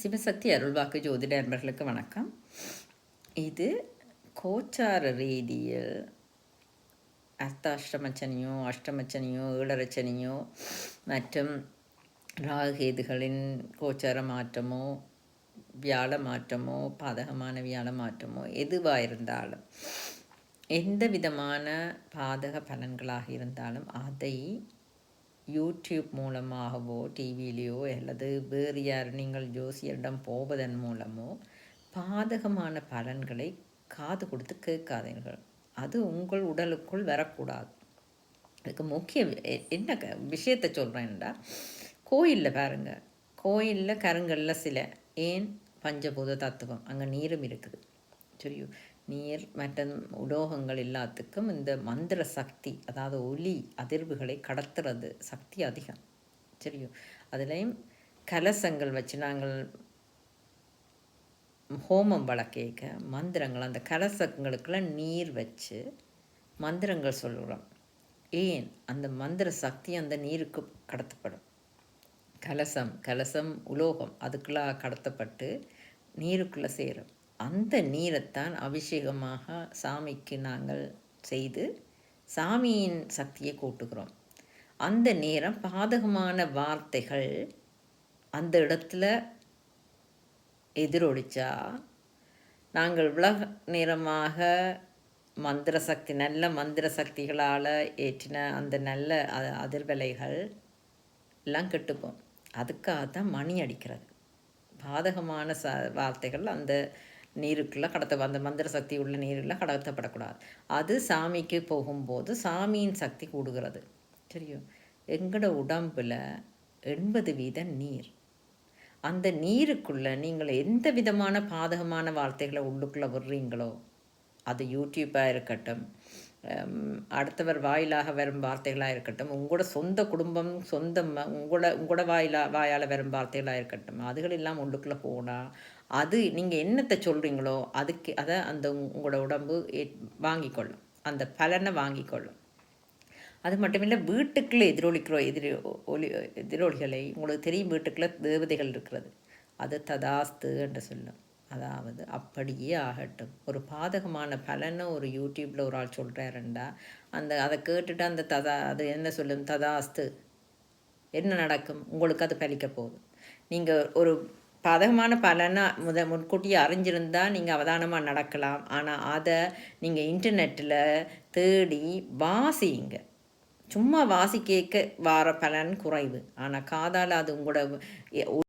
சிவசக்தி அருள்வாக்கு ஜோதிட நண்பர்களுக்கு வணக்கம். இது கோச்சார ரீதியில் அர்த்தாஷ்டமச்சனியோ அஷ்டமச்சனியோ ஏழரச்சனியோ மற்றும் ராகுகேதுகளின் கோச்சார மாற்றமோ வியாழ மாற்றமோ பாதகமான வியாழ மாற்றமோ எதுவாக இருந்தாலும் எந்த விதமான பாதக பலன்களாக இருந்தாலும் அதை யூடியூப் மூலமாகவோ டிவிலேயோ அல்லது வேறு யார் நீங்கள் ஜோசியரிடம் போவதன் மூலமோ பாதகமான பலன்களை காது கொடுத்து கேட்காதீர்கள். அது உங்கள் உடலுக்குள் வரக்கூடாது. அதுக்கு முக்கிய என்ன க விஷயத்தை சொல்கிறேன்டா கோயிலில் பாருங்கள் கோயிலில் கருங்கல்ல சில. ஏன்? பஞ்சபூத தத்துவம். அங்கே நீரும் இருக்குது. சரியோ நீர் மற்ற உலோகங்கள் எல்லாத்துக்கும் இந்த மந்திர சக்தி அதாவது ஒலி அதிர்வுகளை கடத்துறது சக்தி அதிகம். சரியும் அதுலேயும் கலசங்கள் வச்சு நாங்கள் ஹோமம் வளர்க்க மந்திரங்கள் அந்த கலசங்களுக்கெல்லாம் நீர் வச்சு மந்திரங்கள் சொல்கிறோம் ஏன்? அந்த மந்திர சக்தி அந்த நீருக்கு கடத்தப்படும். கலசம் கலசம் உலோகம் அதுக்குள்ளே கடத்தப்பட்டு நீருக்குள்ளே சேரும். அந்த நீரைத்தான் அபிஷேகமாக சாமிக்கு நாங்கள் செய்து சாமியின் சக்தியை கூட்டுகிறோம். அந்த நேரம் பாதகமான வார்த்தைகள் அந்த இடத்துல எதிரொலிச்சா? நாங்கள் உலக நேரமாக மந்திர சக்தி நல்ல மந்திர சக்திகளால் ஏற்றின அந்த நல்ல அதிர்வலைகள் எல்லாம் கெட்டுப்போம். அதுக்காக தான் மணி அடிக்கிறது. பாதகமான ச வார்த்தைகள் அந்த நீருக்குள்ளே கடத்த அந்த மந்திர சக்தி உள்ள நீரில் கடத்தப்படக்கூடாது. அது சாமிக்கு போகும்போது சாமியின் சக்தி கூடுகிறது. சரியோ? எங்களோட உடம்பில் எண்பது வீத நீர். அந்த நீருக்குள்ளே நீங்கள் எந்த விதமான பாதகமான வார்த்தைகளை உள்ளுக்குள்ளே விடுறீங்களோ அது யூடியூப்பாக இருக்கட்டும் அடுத்தவர் வாயிலாக வரும் வார்த்தைகளாக இருக்கட்டும் உங்களோட சொந்த குடும்பம் சொந்த உங்களோட உங்களோட வாயிலா வாயால் வரும் வார்த்தைகளாக இருக்கட்டும் அதுகள் எல்லாம் உள்ளுக்குள்ளே போனால் அது நீங்கள் என்னத்தை சொல்கிறீங்களோ அதுக்கு அதை அந்த உங்களோட உடம்பு வாங்கிக்கொள்ளும். அந்த பலனை வாங்கிக்கொள்ளும். அது மட்டும் இல்லை வீட்டுக்குள்ளே எதிரொலிக்கிற எதிரி ஒலி எதிரொலிகளை உங்களுக்கு தெரியும் வீட்டுக்குள்ளே தேவதைகள் இருக்கிறது. அது ததாஸ்து என்று சொல்லும். அதாவது அப்படியே ஆகட்டும். ஒரு பாதகமான பலனை ஒரு யூடியூப்பில் ஒரு ஆள் சொல்கிறாருண்டா அந்த அதை கேட்டுட்டு அந்த ததா அது என்ன சொல்லும்? ததாஸ்து. என்ன நடக்கும்? உங்களுக்கு அது பலிக்க போகுது. நீங்கள் ஒரு பாதகமான பலனை முத முன்கூட்டியே அறிஞ்சிருந்தால் நீங்கள் அவதானமாக நடக்கலாம். ஆனால் அதை நீங்கள் இன்டர்நெட்டில் தேடி வாசிங்க சும்மா வாசி கேட்க வார பலன் குறைவு. ஆனால் காதால் அது உங்களோட